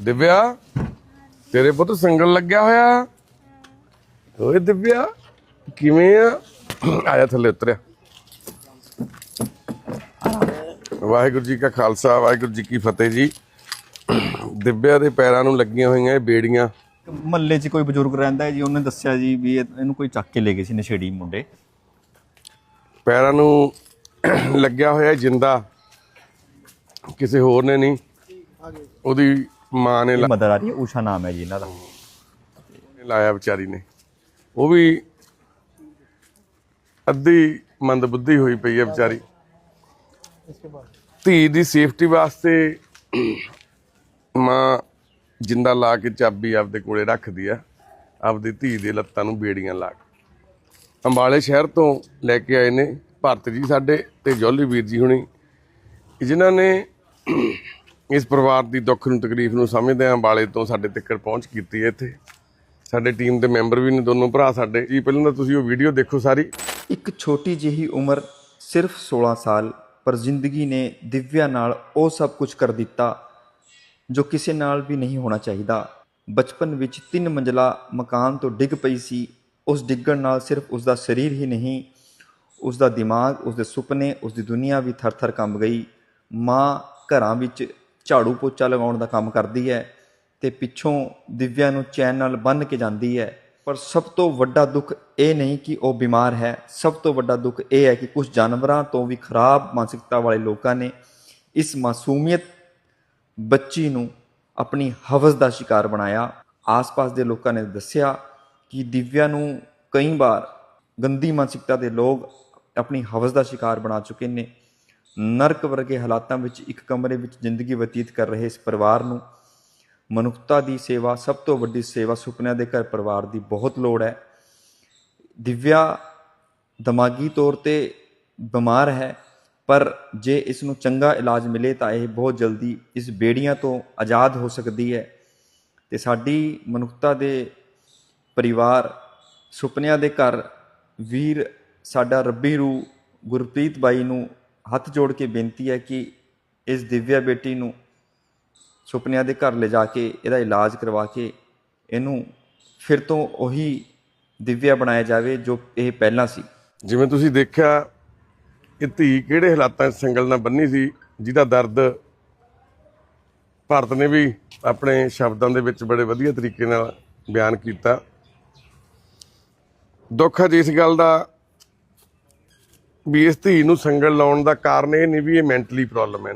ਦਿਵਿਆ ਤੇਰੇ ਪੁੱਤ ਸੰਗਲ ਲੱਗਿਆ ਹੋਇਆ। ਓਏ ਦਿਵਿਆ ਕਿਵੇਂ ਆ? ਆਇਆ ਥੱਲੇ ਉਤਰਿਆ। ਵਾਹਿਗੁਰੂ ਜੀ ਕਾ ਖਾਲਸਾ ਵਾਹਿਗੁਰੂ ਜੀ ਕੀ ਫਤਿਹ ਜੀ। ਦਿਵਿਆ ਦੇ ਪੈਰਾਂ ਨੂੰ ਲੱਗੀਆਂ ਹੋਈਆਂ ਇਹ ਬੇੜੀਆਂ। ਮਹੱਲੇ 'ਚ ਕੋਈ ਬਜ਼ੁਰਗ ਰਹਿੰਦਾ ਹੈ ਜੀ ਉਹਨੇ ਦੱਸਿਆ ਜੀ ਵੀ ਇਹ- ਇਹਨੂੰ ਕੋਈ ਚੱਕ ਕੇ ਲੈ ਗਏ ਸੀ ਨਸ਼ੇੜੀ ਮੁੰਡੇ। ਪੈਰਾਂ ਨੂੰ ਲੱਗਿਆ ਹੋਇਆ ਜਿੰਦਾ। ਕਿਸੇ ਹੋਰ ਨੇ ਨਹੀਂ। ਉਹਦੀ ਮਾਂ ਨੇ ਮਦਰ ਆ ਰਹੀ ਹੈ ਊਸ਼ਾ ਨਾਮ ਹੈ ਜੀ ਇਹਨਾਂ ਦਾ। ਲਾਇਆ ਵਿਚਾਰੀ ਨੇ। ਉਹ ਵੀ ਅੱਧੀ ਮੰਦਬੁੱਧੀ ਹੋਈ ਪਈ ਹੈ ਵਿਚਾਰੀ। ਧੀ ਦੀ ਸੇਫਟੀ ਵਾਸਤੇ ਮਾਂ ਜਿੰਦਾ ਲਾ ਕੇ ਚਾਬੀ ਆਪਦੇ ਕੋਲੇ ਰੱਖਦੀ ਆ। ਆਪਦੀ ਧੀ ਦੇ ਲੱਤਾਂ ਨੂੰ ਬੇੜੀਆਂ ਲਾ ਕੇ। ਅੰਬਾਲੇ ਸ਼ਹਿਰ ਤੋਂ ਲੈ ਕੇ ਆਏ ਨੇ ਭਰਤ ਜੀ ਸਾਡੇ ਤੇ ਜੋਲੀ ਵੀਰ ਜੀ ਹੁਣੀ। ਜਿਨ੍ਹਾਂ ਨੇ ਇਸ ਪਰਿਵਾਰ ਦੀ ਦੁੱਖ ਨੂੰ, ਤਕਲੀਫ ਨੂੰ ਸਮਝਦੇ ਆ ਅੰਬਾਲੇ ਤੋਂ ਸਾਡੇ ਤੱਕ ਪਹੁੰਚ ਕੀਤੀ ਹੈ ਇੱਥੇ। ਸਾਡੇ ਟੀਮ ਦੇ ਮੈਂਬਰ ਵੀ ਨੇ, ਦੋਨੋਂ ਭਰਾ ਸਾਡੇ। ਜੀ, ਪਹਿਲਾਂ ਤਾਂ ਤੁਸੀਂ ਉਹ ਵੀਡੀਓ ਦੇਖੋ ਸਾਰੀ। ਇੱਕ ਛੋਟੀ ਜਿਹੀ ਉਮਰ ਸਿਰਫ 16 ਸਾਲ, ਪਰ ਜ਼ਿੰਦਗੀ ਨੇ ਦਿਵਿਆ ਨਾਲ ਉਹ ਸਭ ਕੁਝ ਕਰ ਦਿੱਤਾ, ਜੋ ਕਿਸੇ ਨਾਲ ਵੀ ਨਹੀਂ ਹੋਣਾ ਚਾਹੀਦਾ। ਬਚਪਨ ਵਿੱਚ ਤਿੰਨ ਮੰਜ਼ਲਾ ਮਕਾਨ ਤੋਂ ਡਿੱਗ ਪਈ ਸੀ। ਉਸ ਡਿੱਗਣ ਨਾਲ ਸਿਰਫ ਉਸ ਦਾ ਸਰੀਰ ਹੀ ਨਹੀਂ ਉਸ ਦਾ ਦਿਮਾਗ ਉਸ ਦੇ ਸੁਪਨੇ ਉਸ ਦੀ ਦੁਨੀਆ ਵੀ ਥਰ-ਥਰ ਕੰਬ ਗਈ। ਮਾਂ ਘਰਾਂ ਵਿੱਚ ਝਾੜੂ ਪੋਚਾ ਲਗਾਉਣ ਦਾ ਕੰਮ ਕਰਦੀ ਹੈ ਤੇ ਪਿੱਛੋਂ ਦਿਵਿਆ ਨੂੰ ਚੈਨ ਨਾਲ ਬੰਨ੍ਹ ਕੇ ਜਾਂਦੀ ਹੈ। ਪਰ ਸਭ ਤੋਂ ਵੱਡਾ ਦੁੱਖ ਇਹ ਨਹੀਂ ਕਿ ਉਹ ਬਿਮਾਰ ਹੈ। ਸਭ ਤੋਂ ਵੱਡਾ ਦੁੱਖ ਇਹ ਹੈ ਕਿ ਕੁਝ ਜਾਨਵਰਾਂ ਤੋਂ ਵੀ ਖਰਾਬ ਮਾਨਸਿਕਤਾ ਵਾਲੇ ਲੋਕਾਂ ਨੇ ਇਸ ਮਾਸੂਮੀਅਤ ਬੱਚੀ ਨੂੰ ਆਪਣੀ ਹਵਸ ਦਾ ਸ਼ਿਕਾਰ ਬਣਾਇਆ। ਆਸ-ਪਾਸ ਦੇ ਲੋਕਾਂ ਨੇ ਦੱਸਿਆ ਕਿ ਦਿਵਿਆ ਨੂੰ ਕਈ ਵਾਰ ਗੰਦੀ ਮਾਨਸਿਕਤਾ ਦੇ ਲੋਕ ਆਪਣੀ ਹਵਸ ਦਾ ਸ਼ਿਕਾਰ ਬਣਾ ਚੁੱਕੇ ਨੇ। ਨਰਕ ਵਰਗੇ ਹਾਲਾਤਾਂ ਵਿੱਚ ਇੱਕ ਕਮਰੇ ਵਿੱਚ ਜ਼ਿੰਦਗੀ ਬਤੀਤ ਕਰ ਰਹੇ ਇਸ ਪਰਿਵਾਰ ਨੂੰ, ਮਨੁੱਖਤਾ ਦੀ ਸੇਵਾ ਸਭ ਤੋਂ ਵੱਡੀ ਸੇਵਾ ਸੁਪਨਿਆਂ ਦੇ ਘਰ ਪਰਿਵਾਰ ਦੀ ਬਹੁਤ ਲੋੜ ਹੈ। ਦਿਵਿਆ ਦਿਮਾਗੀ ਤੌਰ ਤੇ ਬਿਮਾਰ ਹੈ, ਪਰ ਜੇ ਇਸ ਨੂੰ ਚੰਗਾ ਇਲਾਜ ਮਿਲੇ ਤਾਂ ਇਹ ਬਹੁਤ ਜਲਦੀ ਇਸ ਬੇੜੀਆਂ ਤੋਂ ਆਜ਼ਾਦ ਹੋ ਸਕਦੀ ਹੈ। ਤੇ ਸਾਡੀ ਮਨੁੱਖਤਾ ਦੇ ਪਰਿਵਾਰ ਸੁਪਨਿਆਂ ਦੇ ਘਰ ਵੀਰ ਸਾਡਾ ਰੱਬੀ ਰੂ ਗੁਰਪ੍ਰੀਤ ਬਾਈ ਨੂੰ ਹੱਥ ਜੋੜ ਕੇ ਬੇਨਤੀ ਹੈ ਕਿ ਇਸ ਦਿਵਿਆ ਬੇਟੀ ਨੂੰ ਸੁਪਨਿਆਂ ਦੇ ਘਰ ਲਿਜਾ ਕੇ ਇਹਦਾ ਇਲਾਜ ਕਰਵਾ ਕੇ ਇਹਨੂੰ ਫਿਰ ਤੋਂ ਉਹੀ ਦਿਵਿਆ ਬਣਾਇਆ ਜਾਵੇ ਜੋ ਇਹ ਪਹਿਲਾਂ ਸੀ। ਜਿਵੇਂ ਤੁਸੀਂ ਦੇਖਿਆ, ਇਹ ਧੀ ਕਿਹੜੇ ਹਾਲਾਤਾਂ 'ਚ ਸੰਗਲ ਨਾਲ ਬੰਨੀ ਸੀ, ਜਿਹਦਾ ਦਰਦ ਭਾਰਤ ਨੇ ਵੀ ਆਪਣੇ ਸ਼ਬਦਾਂ ਦੇ ਵਿੱਚ ਬੜੇ ਵਧੀਆ ਤਰੀਕੇ ਨਾਲ ਬਿਆਨ ਕੀਤਾ। ਦੁੱਖ ਹੈ ਇਸ ਗੱਲ ਦਾ ਵੀ ਇਸ ਧੀ ਨੂੰ ਸੰਗਲ ਲਾਉਣ ਦਾ ਕਾਰਨ ਇਹ ਨਹੀਂ ਵੀ ਇਹ ਮੈਂਟਲੀ ਪ੍ਰੋਬਲਮ ਹੈ।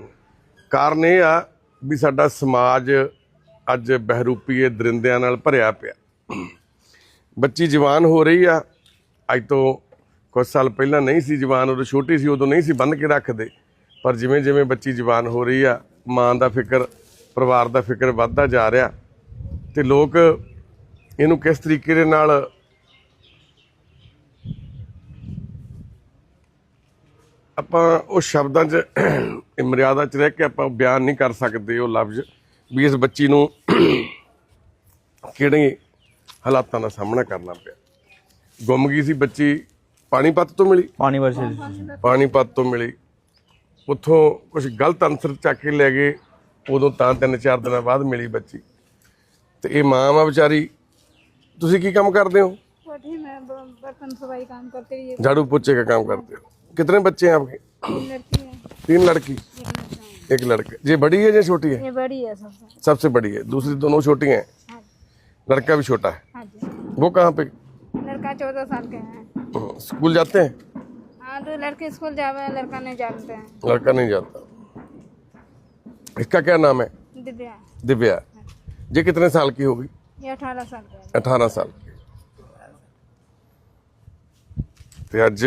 ਕਾਰਨ ਇਹ ਆ ਵੀ ਸਾਡਾ ਸਮਾਜ ਅੱਜ ਬਹਿਰੂਪੀਏ ਦਰਿੰਦਿਆਂ ਨਾਲ ਭਰਿਆ ਪਿਆ। ਬੱਚੀ ਜਵਾਨ ਹੋ ਰਹੀ ਆ। ਅੱਜ ਤੋਂ ਕੁਝ ਸਾਲ ਪਹਿਲਾਂ ਨਹੀਂ ਸੀ ਜਵਾਨ, ਉਦੋਂ ਛੋਟੀ ਸੀ, ਉਦੋਂ ਨਹੀਂ ਸੀ ਬੰਨ ਕੇ ਰੱਖਦੇ। ਪਰ ਜਿਵੇਂ ਜਿਵੇਂ ਬੱਚੀ ਜਵਾਨ ਹੋ ਰਹੀ ਆ, ਮਾਂ ਦਾ ਫਿਕਰ, ਪਰਿਵਾਰ ਦਾ ਫਿਕਰ ਵੱਧਦਾ ਜਾ ਰਿਹਾ। ਤੇ ਲੋਕ ਇਹਨੂੰ ਕਿਸ ਤਰੀਕੇ ਦੇ ਨਾਲ ਆਪਾਂ ਉਹ ਸ਼ਬਦਾਂ 'ਚ ਮਰਿਆਦਾ 'ਚ ਰਹਿ ਕੇ ਆਪਾਂ ਬਿਆਨ ਨਹੀਂ ਕਰ ਸਕਦੇ ਉਹ ਲਫ਼ਜ਼ ਵੀ ਇਸ ਬੱਚੀ ਨੂੰ ਕਿਹੜੇ ਹਾਲਾਤਾਂ ਦਾ ਸਾਹਮਣਾ ਕਰਨਾ ਪਿਆ। ਗੁੰਮ ਗਈ ਸੀ ਬੱਚੀ ਪਾਣੀ ਪਾਣੀਪਤ ਤੋਂ ਮਿਲੀ? ਪਾਣੀਪਤ ਪਾਣੀ ਪਾਣੀਪਤ ਤੋਂ ਮਿਲੀ। ਉੱਥੋਂ ਕੁਝ ਗਲਤ ਅਨਸਰ ਚੱਕ ਕੇ ਲੈ ਗਏ ਉਦੋਂ ਤਾਂ ਤਿੰਨ ਚਾਰ ਦਿਨਾਂ ਬਾਅਦ ਮਿਲੀ ਬੱਚੀ। ਤੇ ਇਹ ਮਾਂ ਆ ਵਿਚਾਰੀ ਤੁਸੀਂ ਕੀ ਕੰਮ ਕਰਦੇ ਹੋ? ਮੈਂ ਬਰਤਨ ਸਫ਼ਾਈ ਕੰਮ ਕਰਤੇ ਰਹੀ। ਝਾੜੂ ਪੋਚੇ ਦਾ ਕੰਮ ਕਰਦੇ ਹੋ। कितने बच्चे हैं आपके? तीन लड़की एक लड़का। ये बड़ी है या छोटी है? ये बड़ी है सबसे। सबसे बड़ी है। दूसरी दोनों छोटी हैं? हाँ लड़का भी छोटा है? हाँ वो कहाँ पे? लड़का चौदह साल के है। स्कूल जाते हैं? हाँ, तो लड़के स्कूल जावे लड़का नहीं जाते हैं। लड़का नहीं जाता इसका क्या नाम है? दिव्या। दिव्या। ये कितने साल की होगी? अठारह साल अठारह साल की। तो आज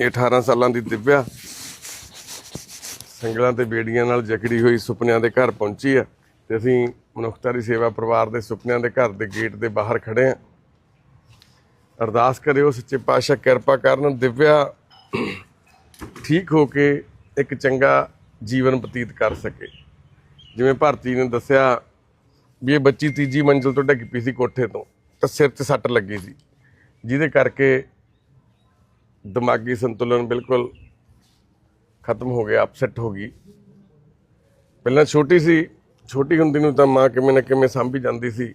ਇਹ 18 ਸਾਲਾਂ ਦੀ ਦਿਵਿਆ ਸੰਗਲਾਂ ਤੇ ਬੇੜੀਆਂ ਨਾਲ ਜਕੜੀ ਹੋਈ ਸੁਪਨਿਆਂ ਦੇ ਘਰ ਪਹੁੰਚੀ ਆ ਤੇ ਅਸੀਂ ਮਨੁੱਖਤਾ ਦੀ ਸੇਵਾ ਪਰਿਵਾਰ ਦੇ ਸੁਪਨਿਆਂ ਦੇ ਘਰ ਦੇ ਗੇਟ ਦੇ ਬਾਹਰ ਖੜੇ ਆ। ਅਰਦਾਸ ਕਰਿਓ ਸੱਚੇ ਪਾਤਸ਼ਾਹ, ਕਿਰਪਾ ਕਰਨ ਦਿਵਿਆ ਠੀਕ ਹੋ ਕੇ ਇੱਕ ਚੰਗਾ ਜੀਵਨ ਬਤੀਤ ਕਰ ਸਕੇ। ਜਿਵੇਂ ਭਾਰਤੀ ਨੇ ਦੱਸਿਆ ਵੀ ਇਹ ਬੱਚੀ ਤੀਜੀ ਮੰਜ਼ਲ ਤੋਂ ਡਿੱਗ ਪਈ ਸੀ ਕੋਠੇ ਤੋਂ ਤਾਂ ਸਿਰ 'ਚ ਸੱਟ ਲੱਗੀ ਸੀ। ਜਿਹਦੇ ਕਰਕੇ ਦਿਮਾਗੀ ਸੰਤੁਲਨ ਬਿਲਕੁਲ ਖਤਮ ਹੋ ਗਿਆ ਅਪਸੈਟ ਹੋ ਗਈ। ਪਹਿਲਾਂ ਛੋਟੀ ਸੀ, ਛੋਟੀ ਹੁੰਦੀ ਨੂੰ ਤਾਂ ਮਾਂ ਕਿਵੇਂ ਨਾ ਕਿਵੇਂ ਸਾਂਭੀ ਜਾਂਦੀ ਸੀ।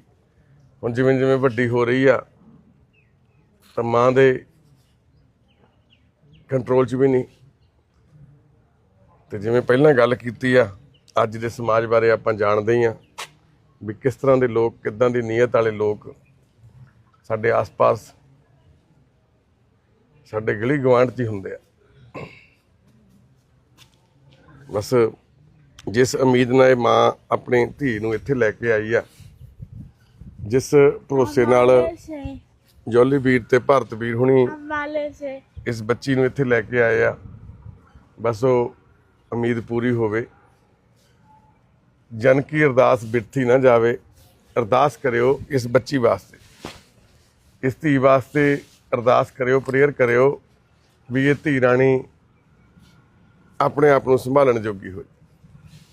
ਹੁਣ ਜਿਵੇਂ ਜਿਵੇਂ ਵੱਡੀ ਹੋ ਰਹੀ ਆ, ਤਾਂ ਮਾਂ ਦੇ ਕੰਟਰੋਲ 'ਚ ਵੀ ਨਹੀਂ। ਤੇ ਜਿਵੇਂ ਪਹਿਲਾਂ ਗੱਲ ਕੀਤੀ ਆ, ਅੱਜ ਦੇ ਸਮਾਜ ਬਾਰੇ ਆਪਾਂ ਜਾਣਦੇ ਹੀ ਆ ਵੀ ਕਿਸ ਤਰ੍ਹਾਂ ਦੇ ਲੋਕ, ਕਿੱਦਾਂ ਦੀ ਨੀਅਤ ਵਾਲੇ ਲੋਕ ਸਾਡੇ ਆਸ-ਪਾਸ ਸਾਡੇ ਗਲੀ ਗਵਾਂਢ 'ਚ ਹੀ ਹੁੰਦੇ ਆ। ਬਸ ਜਿਸ ਉਮੀਦ ਨਾਲ ਇਹ ਮਾਂ ਆਪਣੀ ਧੀ ਨੂੰ ਇੱਥੇ ਲੈ ਕੇ ਆਈ ਆ ਜਿਸ ਭਰੋਸੇ ਨਾਲ ਜੋਲੀ ਵੀਰ ਤੇ ਭਾਰਤ ਵੀਰ ਹੁਣੀ ਇਸ ਬੱਚੀ ਨੂੰ ਇੱਥੇ ਲੈ ਕੇ ਆਏ ਆ। ਬਸ ਉਹ ਉਮੀਦ ਪੂਰੀ ਹੋਵੇ। ਜਨ ਕੀ ਅਰਦਾਸ ਬਿਰਥੀ ਨਾ ਜਾਵੇ ਅਰਦਾਸ ਕਰਿਓ ਇਸ ਬੱਚੀ ਵਾਸਤੇ। ਇਸ ਧੀ ਵਾਸਤੇ ਅਰਦਾਸ ਕਰਿਓ ਪ੍ਰੇਅਰ ਕਰਿਓ ਵੀ ਇਹ ਧੀ ਰਾਣੀ ਆਪਣੇ ਆਪ ਨੂੰ ਸੰਭਾਲਣ ਜੋਗੀ ਹੋਏ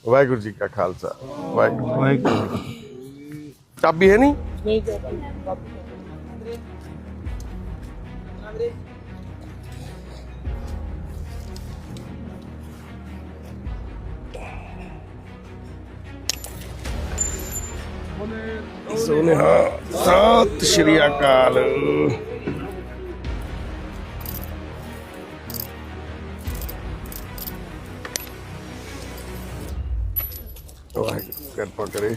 ਵਾਹਿਗੁਰੂ ਜੀ ਕਾ ਖਾਲਸਾ ਵਾਹਿਗੁਰੂ ਵਾਹਿਗੁਰੂ ਚਾਬੀ ਹੈ ਨਹੀਂ ਸੋਨਿਹਾ ਸਤਿ ਸ਼੍ਰੀ ਅਕਾਲ। ਵਾਹਿਗੁਰੂ ਕਿਰਪਾ ਕਰੇ।